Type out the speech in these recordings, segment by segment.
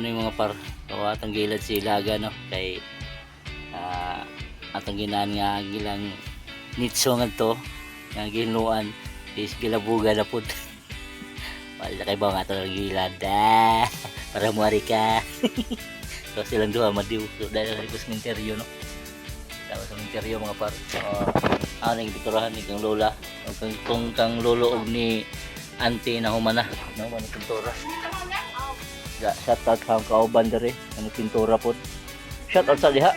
mo ni mga par so atong gilad si Ilaga no? Kay ah atong ginaan nga gilang nitso nga to nga ginuan is gilabuga na pud. Wala kay ba nga atong gilad ah, para muari ka. So silang duha madiw. So dahil sa interview no? Tapos sa interview mga par so ano yung piturahan ni kang lola. Kung, kung kang lolo og ni auntie na humana no? Man pintura shout out kang kauban dere ang pintura pod. Shout out sa diha.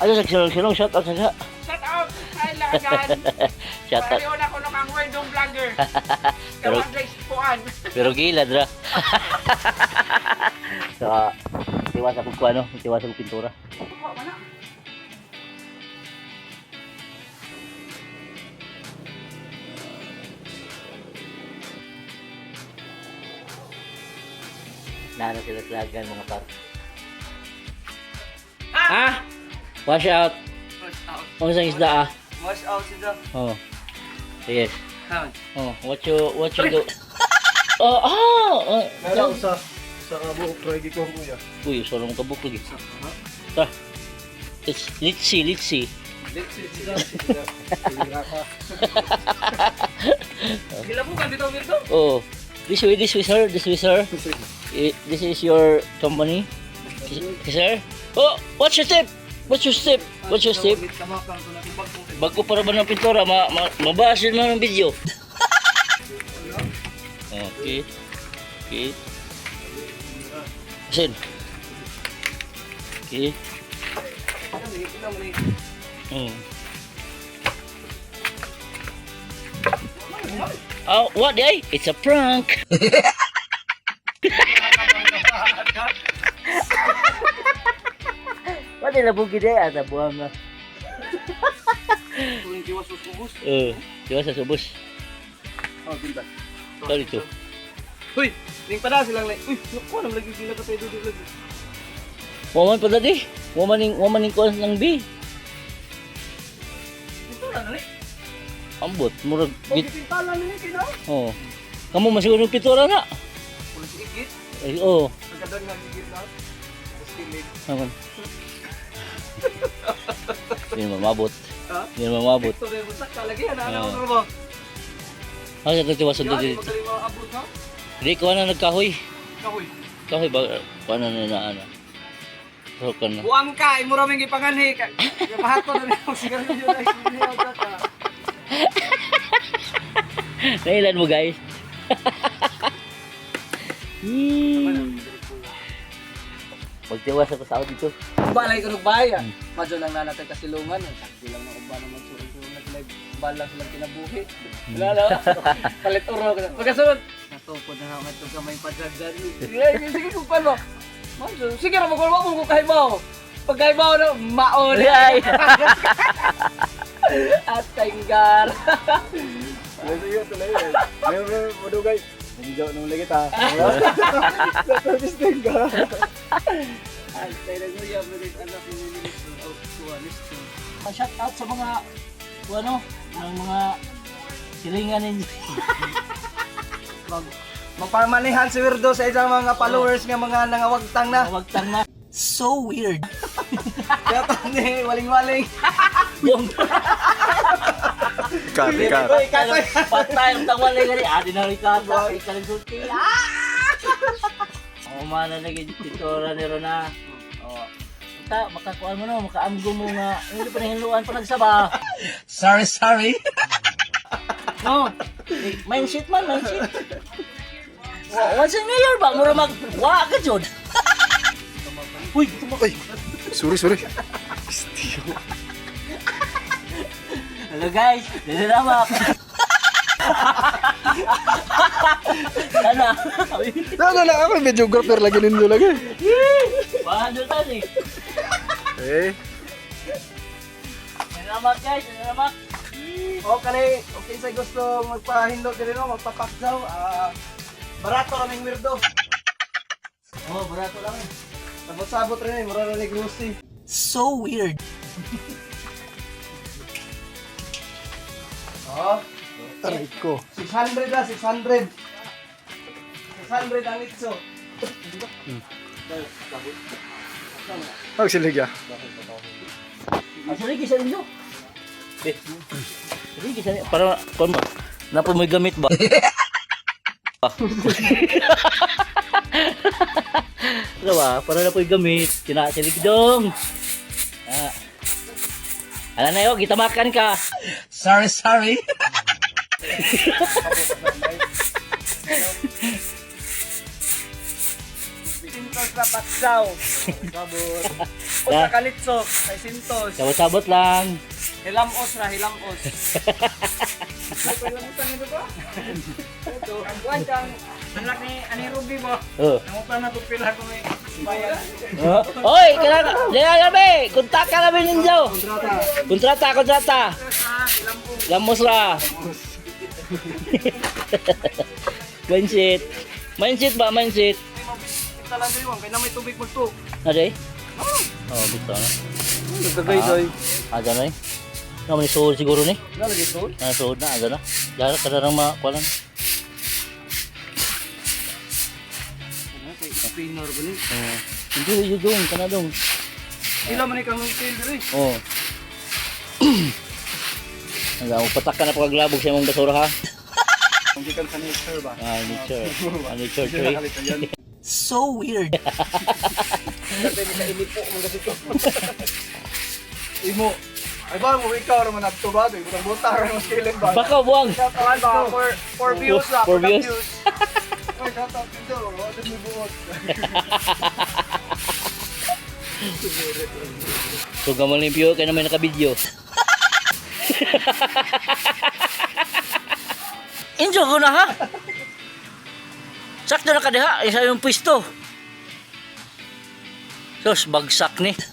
Ayo sa silong silong shout out sa diha. Shout out sa ilagan. Shout out. Pareho na ko ng ang wordong vlogger. Pero-. Pero gilad ra. so, tiwas ako ko ano, tiwas ako pintura. Nana sila slagan mga par. Ah! Wash out. Wash out. Ano sa isda ah? Wash out sila. Oh. Yes. Count. Oh, what you what you do? Oh, ah! ah, Meron sa sa buhok try ko kuya. Uy, solo mo kabuk lagi. Ta. Let's let's see, let's see. Let's see sila. Sila ka. Dito, Mirto. Oh, this way, this way, sir, this way, sir. Eh, This is your company, sir. Oh, what's your step? What's your step? What's your step? Bago para ba ng pintura, ma, ma mabasa na ng video. okay. Okay. Sin. Okay. Oh, what day? It's a prank. nila bugi day? Ada buang na. Tuwing kiwas susubos. Eh, diba sa subos? Oh, bintan. Kali to. Uy, ning pada silang like, uy, naku, nang lagi sila ka tayo duduk lagi. Waman pa dati. Waman ning waman ning kuan ng B. Ito na nali. Ambot, murag git. ipintalan nila kina. Oh. Kamu masih ng pintura na. Pulis igit. Eh, oh. Pagkadan nga igit na. Tapos kilig. Naman. Hindi naman mabot. Ha? Hindi naman mabot. Ito rin, busak ka lagi. Ano, ano, Oo. ano? Ano sa tatiwasan to Yan, dito? Hindi, kuha na nagkahoy. Kahoy. Kahoy ba? Kuha na na na ano. So, ka na. Buang ka, imura ming ipanganhi. Mahato na ang sigarilyo na. Nailan mo guys? Yee. Magtiwas ako sa ako dito. Balay ko nagbayan. Madyo lang na natin kasilungan. Sakti lang na uba naman suot ko nag bala silang kinabuhi. Wala na. Palit uro ko. Pagkasunod. Natupod na naman itong kamay padagdan. Sige, sige kung paano. Madyo. Sige na magulwa mo kung kahibaw. Pag kahibaw na, maon. Ay! At tenggar. Ano sa iyo tuloy eh. Meron meron madugay. Nandiyo nung lagi ta. Sa service din ka. At tayo na siya. Malit anak ni Ministro. Tuwalis ko. Shout out sa mga ano, ng mga silingan ninyo. Mag magpamanihan si Wirdo sa isang mga followers nga mga nangawagtang na. Wagtang na. So weird. Kaya to ni waling-waling. Yung Cut, cut. Patay ang tawalay gani. Ah, di na. Ikaw sulti. Ah! Oh, mana lagi titora ni Rona. Oh. Ita, makakuan mo no, makaamgo mo nga. Hindi pa nahiluan pa nagsaba. Sorry, sorry. No. Eh, Mindset man, mindset. Wa- Once in year ba? Mura mag... Wa ka, Jod. Uy, Ay. Sorry, sorry. Hello guys, dinalamak. Sana. Ano na ako videographer lagi ninyo lagi. Bahado tadi. Eh. Dinalamak guys, dinalamak. O kani, okay sa gusto magpahindot din no, magpapak daw. Ah, barato raming Wirdo. Oh, barato lang. eh. Sabot-sabot rin, mura na ni Grossy. So weird. Oh, Aray ko. 600 na, 600. 600 ang itso. Ang siligya. Ang sarili sa inyo. Eh, sarili sa inyo. Para, kung ba, na po may gamit ba? Ano ba? Para na po yung gamit. Sinasilig dong. Ah. Alam na yun, gitamakan ka. Sorry, sorry. Sintos na patsaw. Sabot. O sa kalitsok, kay Sintos. Sabot-sabot lang. Hilamos na, hilamos. Ay, palamutan nito ba? Ito, ang buwan kang anak ni Ani Ruby mo. Oh. Nangupa na ito pila ko may bayan. Oh. Oy, kailangan. Diyan kami. Kontak ka namin ninyo. Kontrata, kontrata. Ah, hilambong. Lamos ra. mindset. Mindset ba? Mindset. Ay, mabisita lang mo. Kaya na may tubig mo to. Ade? Oh, bito na. Nagkagay doy. Ah, dyan na eh. Ano may suhod siguro ni? Nalagay to? Ah, suhod na, ada na. Dahil ka na lang makuha Ano, kay spinner ba ni? Oh. Hindi, yun doon, ka na doon. Ilan man ikaw ng tail diri? Oh. Ang ako patak ka na pagkaglabog sa imong basura ha. Ang gikan sa nature ba? Ah, nature. Ah, nature Hindi tree. So weird. Kasi ni po mga to. Imo. Ay ba mo ikaw raman at to ba? Doy butang buta ra mas kilin ba? Baka buwang. Kawan ba for for views ra, For views. Oy, tatap dito. Wala mo buot. So gamol limpyo kaya naman naka-video. Enjoy ko na ha. Sakto na ka diha, isa yung pwesto. Sos, bagsak ni.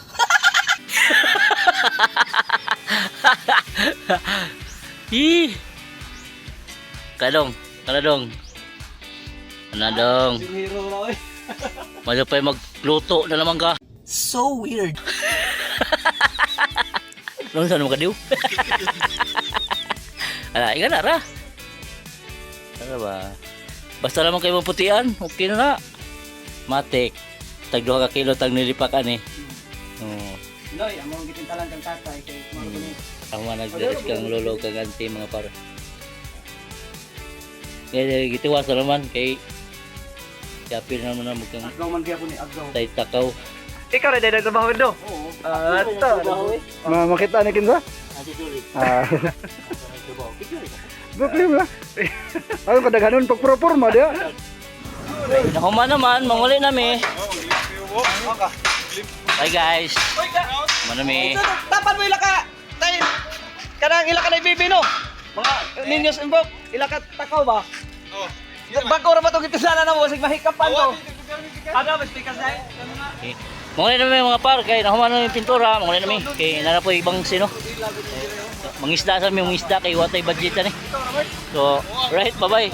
Ih. Kadong, kadong. Anadong. Mayo pa yung magluto na naman ka. So weird. Ano saan mo kadiw? Ala, ika na ra. Ano ba? Basta naman kayo maputian, okay na na. Matik. Tag duha ka kilo tag nilipakan eh. Oo. Loy, among gitintalan kang tatay kay mga Hmm. Ang mga nagdaris kang lolo kang auntie mga par. Kaya gitiwas na naman kay Yapir naman na mukhang Agaw man gyapon ni agaw. tay takaw. Ikaw ra dai trabaho do. Oo. Ah, ito. Ma makita ni kinsa? Ate Julie. Ah, Picture. buklim la. Ano kadaghanon pag proporma dia? Nakuma naman, manguli nami. Hi guys. Manami. Tapan mo ilaka. Tay. Kanang ilaka na bibi no. Mga ninyos involved, ilaka takaw ba? Oh. Bago ra ba to gipisana na mo sig mahikapan to. Ano mas pikas na? Okay. Manguli nami mga par kay nakuma nami yung pintura, manguli nami kay nara po ibang sino. Mangisda sa mi, mangisda kay watay budget ni. So, right, bye-bye.